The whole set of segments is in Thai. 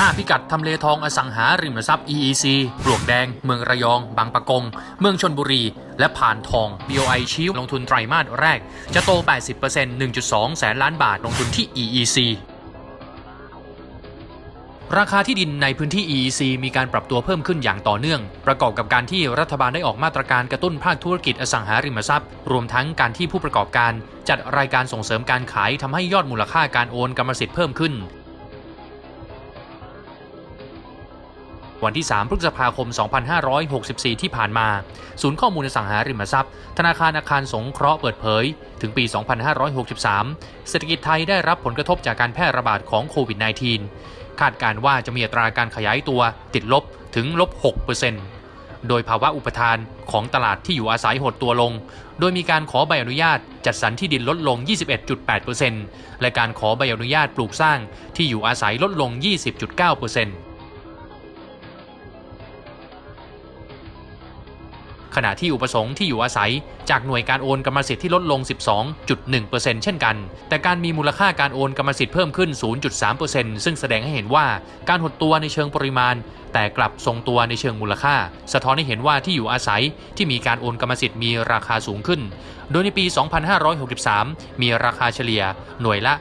5 พิกัดทำเลทองอสังหาริมทรัพย์ EEC ปลวกแดง เมืองระยอง บางปะกง เมืองชนบุรี และผ่านทอง BOI ชี้ลงทุนไตรมาสแรก จะโต 80% 1.2 แสนล้านบาทลงทุนที่ EEC ราคาที่ดินในพื้นที่ EEC มีการปรับตัวเพิ่มขึ้นอย่างต่อเนื่อง ประกอบกับการที่รัฐบาลได้ออกมาตรการกระตุ้นภาคธุรกิจอสังหาริมทรัพย์ รวมทั้งการที่ผู้ประกอบการ จัดรายการส่งเสริมการขายทำให้ยอดมูลค่าการโอนกรรมสิทธิ์เพิ่มขึ้น วันที่ 3 พฤษภาคม 2564 ที่ผ่านมา ศูนย์ข้อมูลสังหาริมทรัพย์ ธนาคารอาคารสงเคราะห์เปิดเผย ถึงปี 2563 เศรษฐกิจไทยได้รับผลกระทบจากการแพร่ระบาดของโควิด -19 คาดการว่าจะมีอัตราการขยายตัวติดลบถึงลบ 6%โดยภาวะอุปทานของตลาดที่อยู่อาศัยหดตัวลง โดยมีการขอใบอนุญาตจัดสรรที่ดินลดลง 21.8%และการขอใบอนุญาตปลูกสร้างที่อยู่อาศัยลดลง 20.9% ขณะที่อุปสงค์ที่อยู่อาศัย จากหน่วยการโอนกรรมสิทธิ์ที่ลดลง 12.1%เช่นกัน แต่การมีมูลค่าการโอนกรรมสิทธิ์เพิ่มขึ้น 0.3%ซึ่งแสดงให้เห็นว่าการหดตัวในเชิงปริมาณ แต่กลับทรงตัวในเชิงมูลค่า สะท้อนให้เห็นว่าที่อยู่อาศัยที่มีการโอนกรรมสิทธิ์มีราคาสูงขึ้น โดยในปี 2563 มีราคาเฉลี่ย หน่วยละ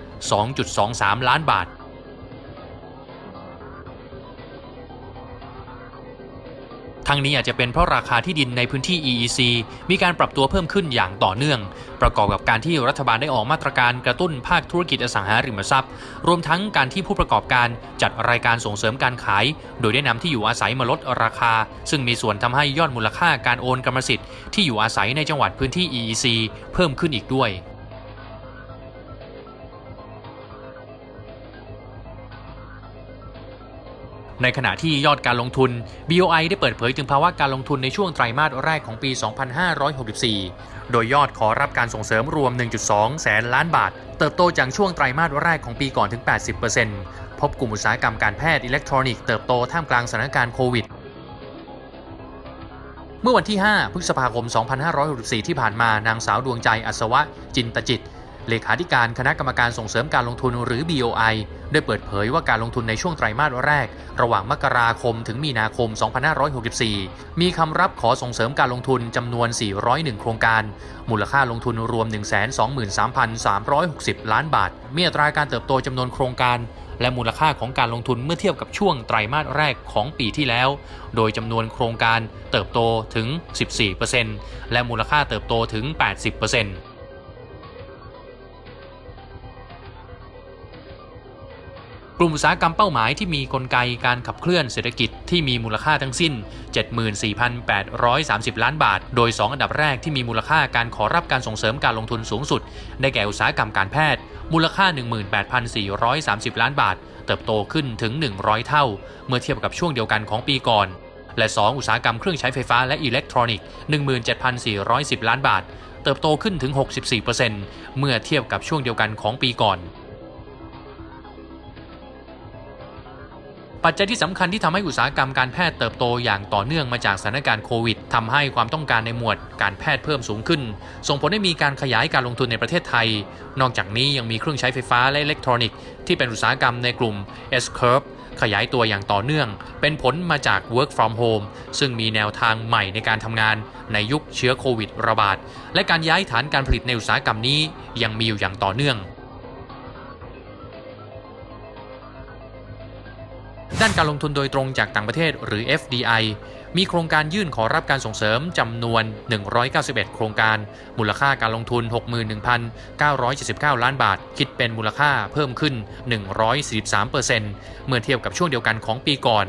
2.23 ล้านบาท ทั้งนี้อาจจะเป็นเพราะราคาที่ดินในพื้นที่ EEC มีการปรับตัวเพิ่มขึ้นอย่างต่อเนื่อง ประกอบกับการที่รัฐบาลได้ออกมาตรการกระตุ้นภาคธุรกิจอสังหาริมทรัพย์ รวมทั้งการที่ผู้ประกอบการจัดรายการส่งเสริมการขาย โดยได้นำที่อยู่อาศัยมาลดราคา ซึ่งมีส่วนทำให้ยอดมูลค่าการโอนกรรมสิทธิ์ที่อยู่อาศัยในจังหวัดพื้นที่ EEC เพิ่มขึ้นอีกด้วย ในขณะที่ยอดการลงทุน BOI ได้เปิดเผยถึงภาวะการลงทุนในช่วงไตรมาสแรกของปี 2564 โดยยอดขอรับการส่งเสริมรวม 1.2 แสนล้านบาท เติบโตจากช่วงไตรมาสแรกของปีก่อนถึง 80%พบกลุ่มอุตสาหกรรมการแพทย์อิเล็กทรอนิกส์เติบโตท่ามกลางสถานการณ์โควิดเมื่อวันที่ 5 พฤษภาคม 2564 ที่ผ่านมา นางสาวดวงใจ อัศวะ จินตจิต เลขาธิการคณะกรรมการส่งเสริมการลงทุนหรือ BOI ได้เปิดเผยว่าการลงทุนในช่วงไตรมาสแรก ระหว่างมกราคมถึงมีนาคม 2564 มีคำรับขอส่งเสริมการลงทุนจำนวน 401 โครงการ มูลค่าลงทุนรวม 123,360 ล้านบาท มีอัตราการเติบโตจำนวนโครงการ และมูลค่าของการลงทุนเมื่อเทียบกับช่วงไตรมาสแรกของปีที่แล้ว โดยจำนวนโครงการเติบโตถึง 14%และมูลค่าเติบโตถึง 80% กลุ่มอุตสาหกรรมเป้าหมายที่มีกลไกการขับเคลื่อนเศรษฐกิจที่มีมูลค่าทั้งสิ้น 74,830 ล้านบาท โดย 2 อันดับแรกที่มีมูลค่าการขอรับการส่งเสริมการลงทุนสูงสุด ได้แก่อุตสาหกรรมการแพทย์ มูลค่า 18,430 ล้านบาท เติบโตขึ้นถึง 100 เท่า เมื่อเทียบกับช่วงเดียวกันของปีก่อน และ 2 อุตสาหกรรมเครื่องใช้ไฟฟ้าและอิเล็กทรอนิกส์ 17,410 ล้านบาท เติบโตขึ้นถึง 64%เมื่อเทียบกับช่วงเดียวกันของปีก่อน ปัจจัยที่สำคัญที่ทำให้อุตสาหกรรมการแพทย์เติบโตอย่างต่อเนื่องมาจากสถานการณ์โควิดทำให้ความต้องการในหมวดการแพทย์เพิ่มสูงขึ้น ส่งผลให้มีการขยายการลงทุนในประเทศไทย นอกจากนี้ยังมีเครื่องใช้ไฟฟ้าและอิเล็กทรอนิกส์ที่เป็นอุตสาหกรรมในกลุ่ม S-curve ขยายตัวอย่างต่อเนื่อง เป็นผลมาจาก work from home ซึ่งมีแนวทางใหม่ในการทำงานในยุคเชื้อโควิดระบาด และการย้ายฐานการผลิตในอุตสาหกรรมนี้ยังมีอยู่อย่างต่อเนื่อง ด้านการลงทุนโดยตรงจากต่างประเทศหรือ FDI มีโครงการยื่นขอรับการส่งเสริมจำนวน 191 โครงการ มูลค่าการลงทุน 61,979 ล้านบาท คิดเป็นมูลค่าเพิ่มขึ้น 143%เมื่อเทียบกับช่วงเดียวกันของปีก่อน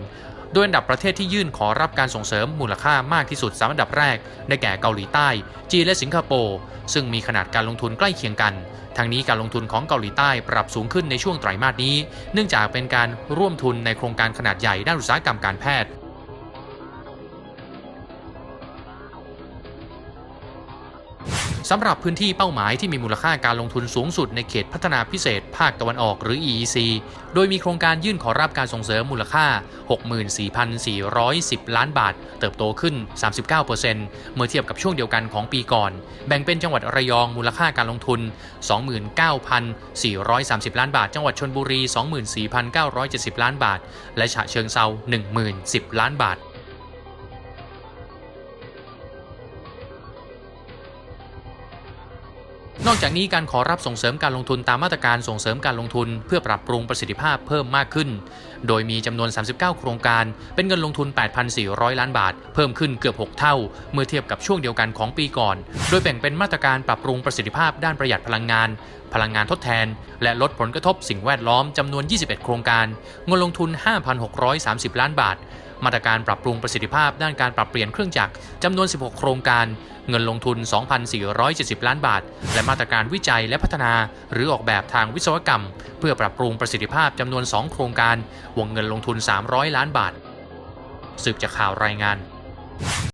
ด้วยอันดับประเทศที่ยื่นขอรับการส่งเสริมมูลค่ามากที่สุดสามอันดับแรก ได้แก่เกาหลีใต้ จีนและสิงคโปร์ ซึ่งมีขนาดการลงทุนใกล้เคียงกัน ทั้งนี้การลงทุนของเกาหลีใต้ปรับสูงขึ้นในช่วงไตรมาสนี้ เนื่องจากเป็นการร่วมทุนในโครงการขนาดใหญ่ด้านอุตสาหกรรมการแพทย์ สำหรับพื้นที่เป้าหมายที่มีมูลค่าการลงทุนสูงสุดในเขตพัฒนาพิเศษ ภาคตะวันออกหรือ EEC โดยมีโครงการยื่นขอรับการส่งเสริมมูลค่า 64,410 ล้านบาท เติบโตขึ้น 39%เมื่อเทียบกับช่วงเดียวกันของปีก่อน แบ่งเป็นจังหวัดระยองมูลค่าการลงทุน 29,430 ล้านบาท จังหวัดชนบุรี 24,970 ล้านบาท และฉะเชิงเซา10,010 ล้านบาท นอกจากนี้การขอรับส่งเสริมการลงทุนตามมาตรการส่งเสริมการลงทุน เพื่อปรับปรุงประสิทธิภาพเพิ่มมากขึ้น โดยมีจำนวน 39 โครงการ เป็นเงินลงทุน 8,400 ล้านบาท เพิ่มขึ้นเกือบ 6 เท่า เมื่อเทียบกับช่วงเดียวกันของปีก่อน โดยแบ่งเป็นมาตรการปรับปรุงประสิทธิภาพด้านประหยัดพลังงาน พลังงานทดแทน และลดผลกระทบสิ่งแวดล้อมจำนวน 21 โครงการ เงินลงทุน 5,630 ล้านบาท มาตรการปรับปรุงประสิทธิภาพด้านการปรับเปลี่ยนเครื่องจักรจำนวน 16 โครงการ เงินลงทุน 2,470 ล้านบาท และมาตรการวิจัยและพัฒนา หรือออกแบบทางวิศวกรรม เพื่อปรับปรุงประสิทธิภาพจำนวน 2 โครงการ วงเงินลงทุน 300 ล้านบาท สืบจากข่าวรายงาน